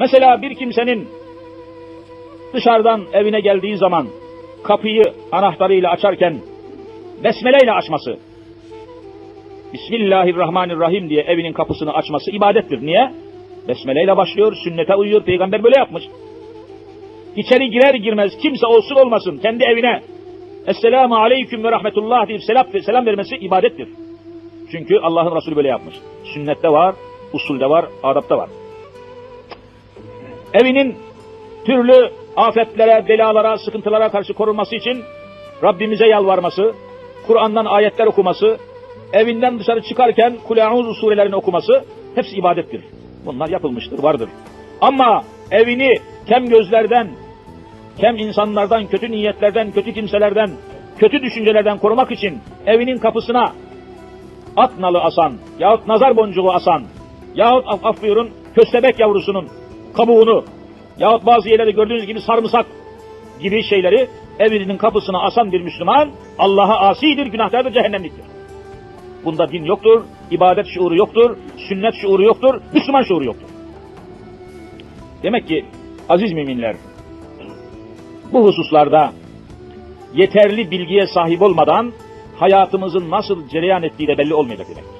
Mesela bir kimsenin dışarıdan evine geldiği zaman kapıyı anahtarıyla açarken besmeleyle açması, Bismillahirrahmanirrahim diye evinin kapısını açması ibadettir. Niye? Besmeleyle başlıyor, sünnete uyuyor, peygamber böyle yapmış. İçeri girer girmez kimse olsun olmasın kendi evine Esselamu aleyküm ve rahmetullah deyip selam, selam vermesi ibadettir. Çünkü Allah'ın Resulü böyle yapmış. Sünnette var, usulde var, adapta var. Evinin türlü afetlere, belalara, sıkıntılara karşı korunması için Rabbimize yalvarması, Kur'an'dan ayetler okuması, evinden dışarı çıkarken Kulâ'ûzu surelerini okuması hepsi ibadettir. Bunlar yapılmıştır, vardır. Ama evini kem gözlerden, kem insanlardan, kötü niyetlerden, kötü kimselerden, kötü düşüncelerden korumak için evinin kapısına at nalı asan, yahut nazar boncuğu asan, yahut af, af buyurun, köstebek yavrusunun kabuğunu, yahut bazı yerlerde gördüğünüz gibi sarımsak gibi şeyleri evinin kapısına asan bir Müslüman, Allah'a asidir, günahkardır, cehennemliktir. Bunda din yoktur, ibadet şuuru yoktur, sünnet şuuru yoktur, Müslüman şuuru yoktur. Demek ki aziz müminler, bu hususlarda yeterli bilgiye sahip olmadan hayatımızın nasıl cereyan ettiği de belli olmayacak demektir.